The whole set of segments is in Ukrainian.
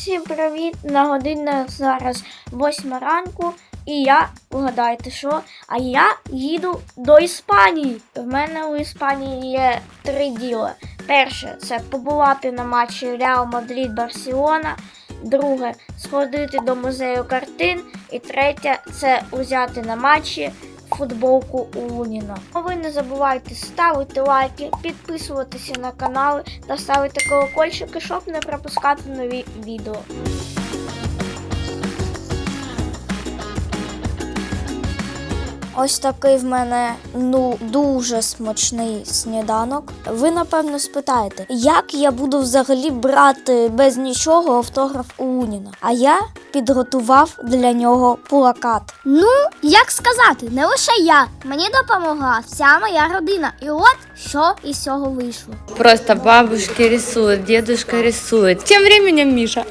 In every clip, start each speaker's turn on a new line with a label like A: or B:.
A: Всім привіт! На годинах зараз 8 ранку, і я, угадайте що, а я їду до Іспанії. В мене у Іспанії є три діла. Перше це побувати на матчі Реал Мадрид Барселона. Друге сходити до музею картин. І третє це взяти на матчі футболку Уніна. А ви не забувайте ставити лайки, підписуватися на канал та ставити колокольчики, щоб не пропускати нові відео. Ось такий в мене ну дуже смачний сніданок. Ви напевно спитаєте, як я буду взагалі брати без нічого автограф у Уніна? А я підготував для нього плакат.
B: Ну, як сказати, не лише я. Мені допомогла вся моя родина. І от що із цього вийшло.
C: Просто бабушки рисуют, дедушка рисует. Тем временем Миша.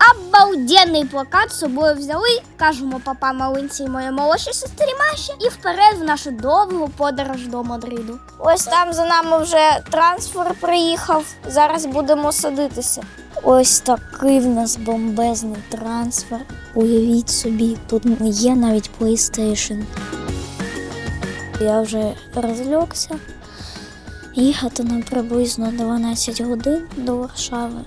B: Обалденний плакат з собою взяли, кажемо папа малинці і моїй молодшій сестрі Маші, і вперед в нашу довгу подорож до Мадриду.
A: Ось там за нами вже трансфер приїхав. Зараз будемо садитися. Ось такий в нас бомбезний трансфер. Уявіть собі, тут є навіть PlayStation. Я вже розлягся. Їхати нам приблизно 12 годин до Варшави.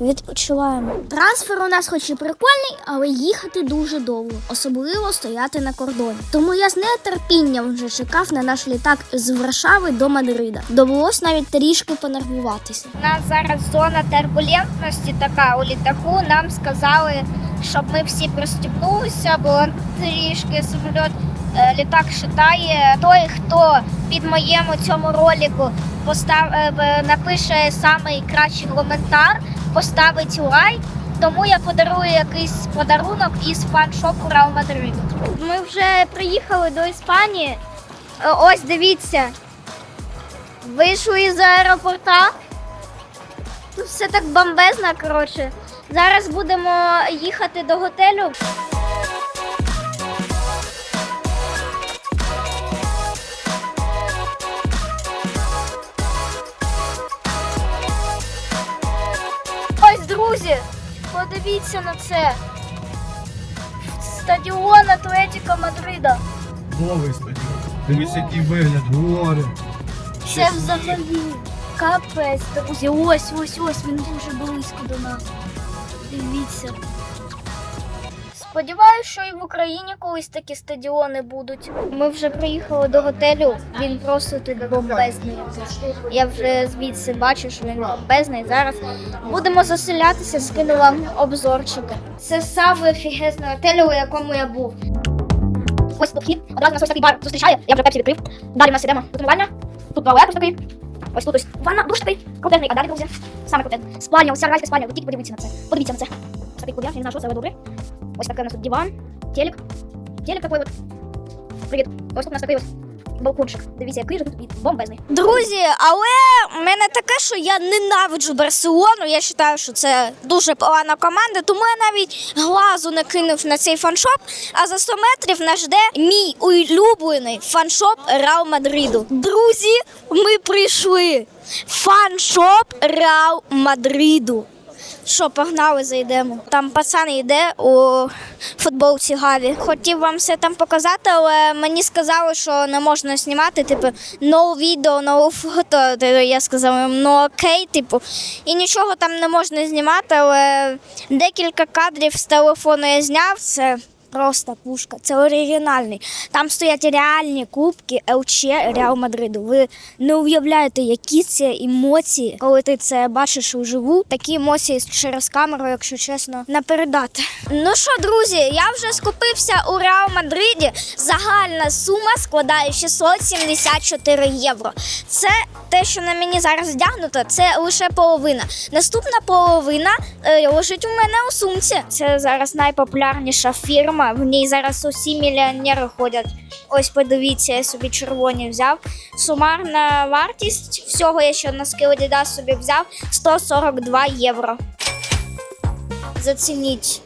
A: Відпочиваємо.
B: Трансфер у нас хоч і прикольний, але їхати дуже довго, особливо стояти на кордоні. Тому я з нетерпінням вже чекав на наш літак з Варшави до Мадрида. Довелось навіть трішки понервуватися.
A: У нас зараз зона турбулентності така у літаку. Нам сказали, щоб ми всі пристібнулися, бо трішки самоліт е, літак шатає. Той, хто під моєму цьому ролику постав, е, напише самий кращий коментар, поставить лайк. Тому я подарую якийсь подарунок із фан-шопу Реал Мадриду. Ми вже приїхали до Іспанії. Е, Ось дивіться. Вийшли з аеропорта. Тут все так бомбезно, коротше. Зараз будемо їхати до готелю. Подивіться на це. Стадіон Атлетіка Мадрида.
D: Новий стадіон. Дивіться, який вигляд, горе.
A: Це взагалі капець, друзі. Ось, ось, ось, він дуже близько до нас. Дивіться. Сподіваюсь, що і в Україні колись такі стадіони будуть. Ми вже приїхали до готелю. Він просто тут бомбезний. Я вже звідси бачу, що він бомбезний. Зараз будемо заселятися, скину обзорчики. Це саме офігезний готель, у якому я був. Ось тут одразу нас ось такий бар зустрічає, я вже пепсі відкрив. Далі у нас ідемо до ванна. Тут туалет такий. Ось тут ось ванна, душ такий, крутезний, а далі, друзі, саме крутезний. Спальня, ось ця армянська спальня, ви тільки подивіться на це. Подивіться на це. Ось такий куб'як, я не знаю, що це, але добре. Ось такий у нас тут диван, телек. Телек такий от. Привіт. Ось тут у нас такий от балкончик. Дивіться, який же тут бомбезний.
B: Друзі, але в мене таке, що я ненавиджу Барселону. Я вважаю, що це дуже погана команда, тому я навіть глазу не кинув на цей фаншоп. А за 100 метрів нас жде мій улюблений фаншоп Реал Мадриду. Друзі, ми прийшли. Фаншоп Реал Мадриду. Що, погнали, зайдемо. Там пацан йде у футболці Гаві. Хотів вам все там показати, але мені сказали, що не можна знімати. Типу, no video, no photo. Я сказала, ну окей, типу. І нічого там не можна знімати, але декілька кадрів з телефону я зняв. Це просто пушка. Це оригінальний. Там стоять реальні кубки ЛЧ Реал Мадриду. Ви не уявляєте, які це емоції, коли ти це бачиш вживу. Такі емоції через камеру, якщо чесно, не передати. Ну що, друзі, я вже скупився у Реал Мадриді. Загальна сума складає 674 євро. Це те, що на мені зараз вдягнуто, це лише половина. Наступна половина е, лежить у мене у сумці. Це зараз найпопулярніша фірма. В ній зараз усі мільйонери ходять. Ось подивіться, я собі червоні взяв. Сумарна вартість всього, я ще на Adidas собі взяв 142 євро. Зацініть,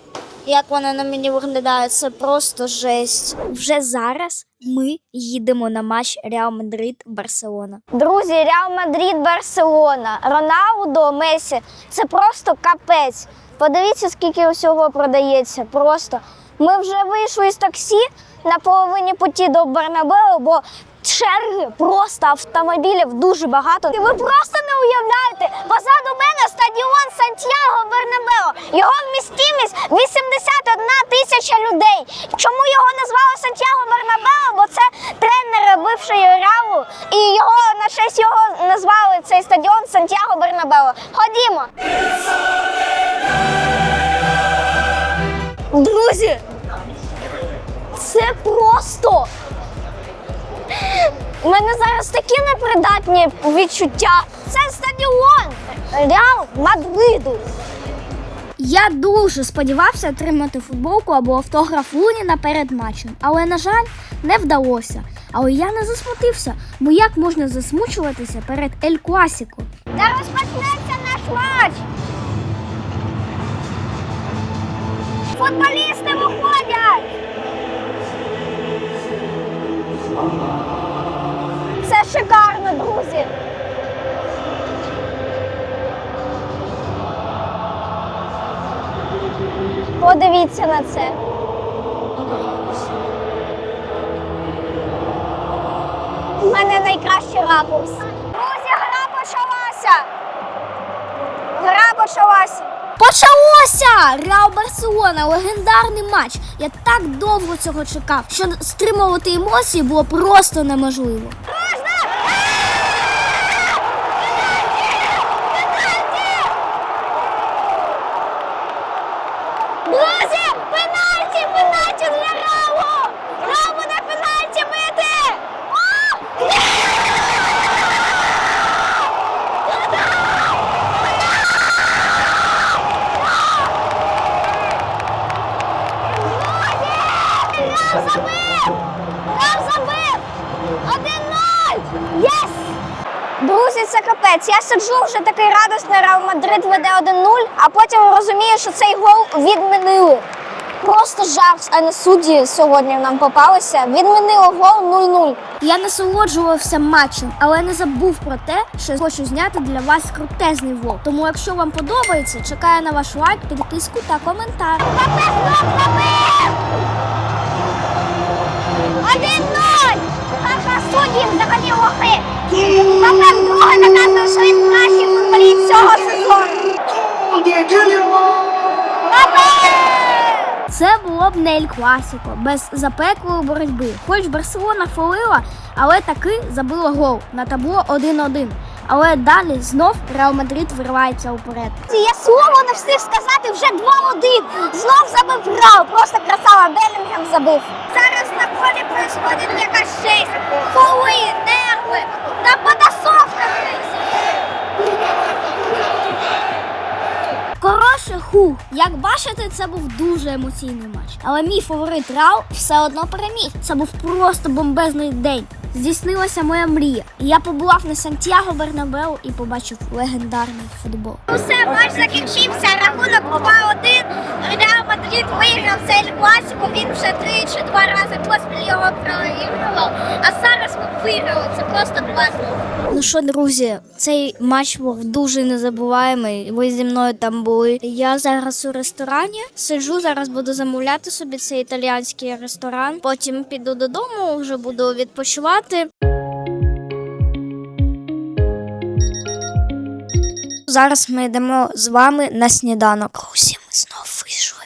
B: як вона на мені виглядає. Це просто жесть. Вже зараз ми їдемо на матч Реал Мадрид Барселона. Друзі, Реал Мадрид Барселона, Роналдо, Месі це просто капець.
A: Подивіться, скільки усього продається. Просто ми вже вийшли з таксі на половині путі до Бернабеу, бо черги просто автомобілів дуже багато. І ви просто не уявляєте, позаду мене стадіон Сантьяго Бернабео. Його вмістимість 81 тисяча людей. Чому його назвали Сантьяго Бернабео? Бо це тренер бившої Реалу, і його на честь його назвали цей стадіон Сантьяго Бернабео. Ходімо. Друзі, це просто. У мене зараз такі непридатні відчуття. Це стадіон Реал Мадриду.
B: Я дуже сподівався отримати футболку або автограф Луніна перед матчем, але, на жаль, не вдалося. Але я не засмутився, бо як можна засмучуватися перед Ель Класіко?
A: Зараз почнеться наш матч. Футболісти виходять. Це шикарно, друзі. Подивіться на це. У мене найкращий ракурс. Друзі, гра почалася. Гра почалася.
B: Почалося! Реал Барселона, легендарний матч. Я так довго цього чекав, що стримувати емоції було просто неможливо.
A: Друзі, пенальті, пенальті для Реалу! Реал буде пенальті бити! О! Є! Друзі! Реал забив! Реал забив! 1-0! Єс! Друзі, це капець. Я сиджу вже такий радісний Реал Мадрид веде 1-0, а потім розумію, що цей гол відмінили. Просто жах, а не судді сьогодні нам попалися. Відмінили гол 0-0.
B: Я насолоджувався матчем, але не забув про те, що хочу зняти для вас крутезний влог. Тому, якщо вам подобається, чекаю на ваш лайк, підписку та коментар.
A: Один ноль! Ха-ха, судді взагалі лохи! Папе вдруге наказує, що він кращий футболіст!
B: Це було б не Ель Класіко, без запеклої боротьби. Хоч Барселона фолила, але таки забила гол на табло 1-1. Але далі знов Реал Мадрид виривається уперед.
A: Я слово не встиг сказати вже 2-1. Знов забив Реал, просто красава Белінгем забив. Зараз на полі происходит якась жесть. Фоли, нерви, та потасовка.
B: Коротше. Як бачите, це був дуже емоційний матч. Але мій фаворит Реал все одно переміг. Це був просто бомбезний день. Здійснилася моя мрія. Я побував на Сантьяго Бернабеу і побачив легендарний футбол.
A: Усе, матч закінчився, рахунок 2-1. Реал Мадрид виграв цей класику. Він вже три два рази поспіль його проігрував. А ми виграли. Це просто класно.
B: Ну що, друзі, цей матч був дуже незабуваємий. Ви зі мною там були. Я зараз у ресторані сиджу, зараз буду замовляти собі цей італіянський ресторан. Потім піду додому, вже буду відпочивати. Зараз ми йдемо з вами на сніданок. Друзі, ми знов вийшли.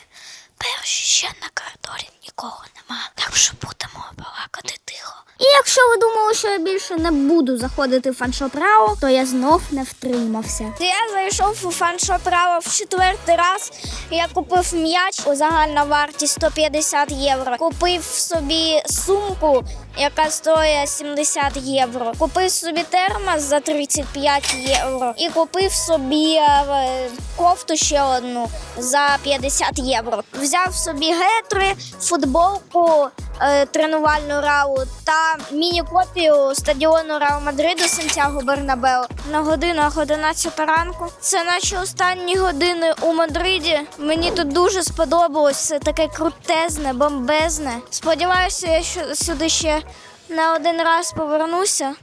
B: Перші ще на коридорі нікого нема, так що будемо балакати тихо. І якщо ви думали, що я більше не буду заходити в фаншоп Рао, то я знов не втримався. Я зайшов у фаншоп Рао в четвертий раз. Я купив м'яч у загальна вартість 150 євро. Купив собі сумку, яка стоїть 70 євро. Купив собі термос за 35 євро. І купив собі е, кофту ще одну за 50 євро. Взяв собі гетри, футболку е, тренувальну рау та міні-копію стадіону Реал Мадриду Сантьяго Бернабеу на годинах 11 ранку. Це наші останні години у Мадриді. Мені тут дуже сподобалось. Все таке крутезне, бомбезне. Сподіваюся, я сюди ще не один раз повернуся.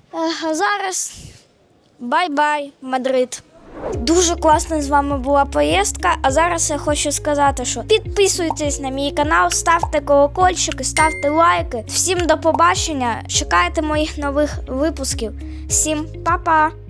B: А зараз бай-бай, Мадрид. Дуже класна з вами була поїздка. А зараз я хочу сказати, що підписуйтесь на мій канал, ставте колокольчики, ставте лайки. Всім до побачення. Чекайте моїх нових випусків. Всім па-па!